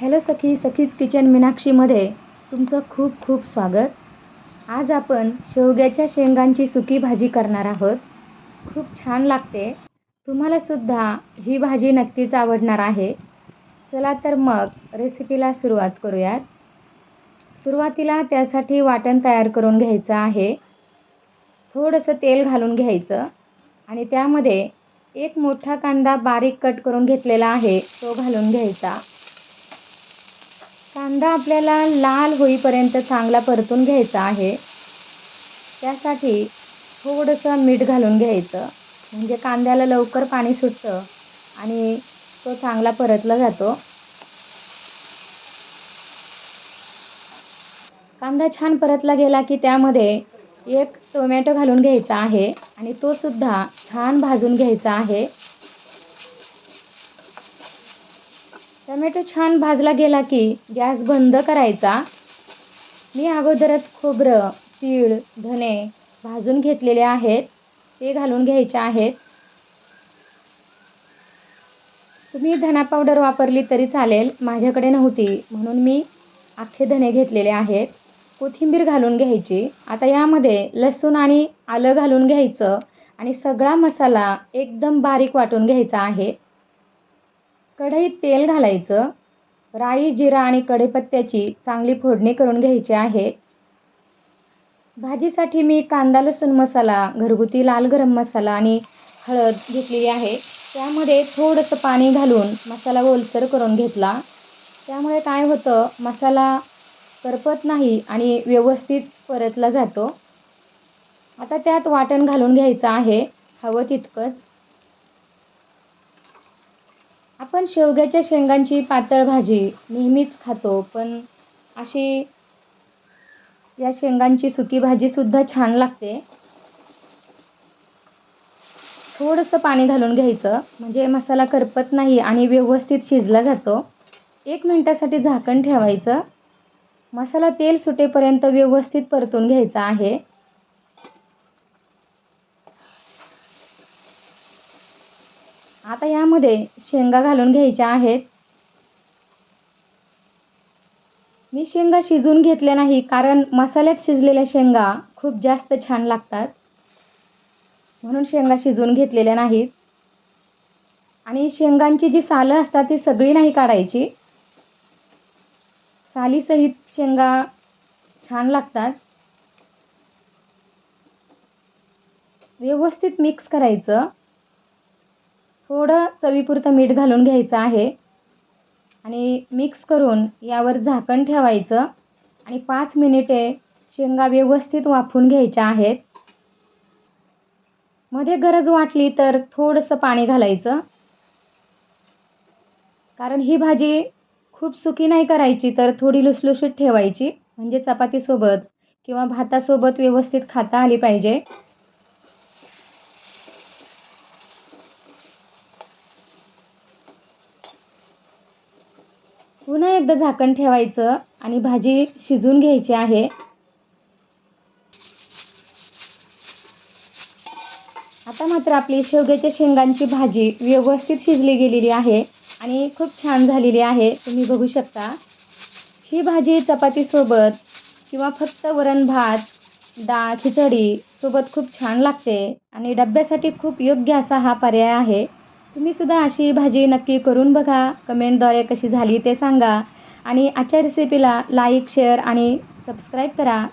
Hello सखी सखीज kitchen मीनाक्षीमध्ये तुमचं खूप खूप स्वागत. आज आपण शेवग्याच्या शेंगांची सुकी भाजी करणार आहोत. खूप छान लागते. तुम्हालासुद्धा ही भाजी नक्कीच आवडणार आहे. चला तर मग रेसिपीला सुरुवात करूयात. सुरुवातीला त्यासाठी वाटण तयार करून घ्यायचं आहे. थोडंसं तेल घालून घ्यायचं आणि त्यामध्ये एक मोठा कांदा बारीक कट करून घेतलेला आहे तो घालून घ्यायचा. कांदा आपल्याला लाल होईपर्यंत चांगला परतून घ्यायचा आहे. त्यासाठी थोडंसं मीठ घालून घ्यायचं. म्हणजे कांद्याला लवकर पाणी सुटतं आणि तो चांगला परतला जातो. कांदा छान परतला गेला की त्यामध्ये एक टोमॅटो घालून घ्यायचा आहे आणि तो सुद्धा छान भाजून घ्यायचा आहे. टमॅटो छान भाजला गेला की गॅस बंद करायचा. मी अगोदरच खोबरं तीळ धने भाजून घेतलेले आहेत. ते घालून घ्यायचे आहेत. तुम्ही धना पावडर वापरली तरी चालेल माझ्याकडे नव्हती. म्हणून मी अख्खे धने घेतलेले आहेत. कोथिंबीर घालून घ्यायची. आता यामध्ये लसूण आणि आलं घालून घ्यायचं आणि सगळा मसाला एकदम बारीक वाटून घ्यायचा आहे. कढईत तेल घालायचं. राई जिरा आणि कढीपत्त्याची चांगली फोडणी करून घ्यायची आहे. भाजीसाठी मी कांदा लसूण मसाला घरगुती लाल गरम मसाला आणि हळद घेतलेली आहे. त्यामध्ये थोडंसं पाणी घालून मसाला ओलसर करून घेतला. त्यामुळे काय होतं मसाला करपत नाही आणि व्यवस्थित परतला जातो. आता त्यात वाटण घालून घ्यायचं आहे. हवं तितकंच. आपण शेवग्याच्या शेंगांची पातळ भाजी नेहमीच खातो पण अशी या शेंगांची सुकी भाजीसुद्धा छान लागते. थोडंसं पाणी घालून घ्यायचं म्हणजे मसाला करपत नाही आणि व्यवस्थित शिजला जातो. एक मिनटासाठी झाकण ठेवायचं. मसाला तेल सुटेपर्यंत व्यवस्थित परतून घ्यायचा आहे. आता यामध्ये शेंगा घालून घ्यायच्या आहेत. मी शेंगा शिजून घेतल्या नाही कारण मसाल्यात शिजलेल्या शेंगा खूप जास्त छान लागतात. म्हणून शेंगा शिजवून घेतलेल्या नाहीत. आणि शेंगांची जी सालं असतात ती सगळी नाही काढायची. सालीसहित शेंगा छान लागतात. व्यवस्थित मिक्स करायचं. थोडं चवीपुरतं मीठ घालून घ्यायचं आहे. आणि मिक्स करून यावर झाकण ठेवायचं. आणि पाच मिनिटे शेंगा व्यवस्थित वाफून घ्यायच्या आहेत. मध्ये गरज वाटली तर थोडंसं पाणी घालायचं. कारण ही भाजी खूप सुकी नाही करायची तर थोडी लुसलुशीत ठेवायची. म्हणजे चपातीसोबत किंवा भातासोबत व्यवस्थित खाता आली पाहिजे. पुन्हा एकदा झाकण ठेवायचं आणि भाजी शिजून घ्यायची आहे. आता मात्र आपली शेवग्याच्या शेंगांची भाजी व्यवस्थित शिजली गेलेली आहे आणि खूप छान झालेली आहे. तुम्ही बघू शकता. ही भाजी चपातीसोबत किंवा फक्त वरण भात डाळ खिचडी सोबत खूप छान लागते आणि डब्यासाठी खूप योग्य असा हा पर्याय आहे. तुम्हीसुद्धा अशी भाजी नक्की करून बघा. कमेंटद्वारे कशी झाली ते सांगा. आणि आजच्या रेसिपीला लाईक शेअर आणि सबस्क्राईब करा.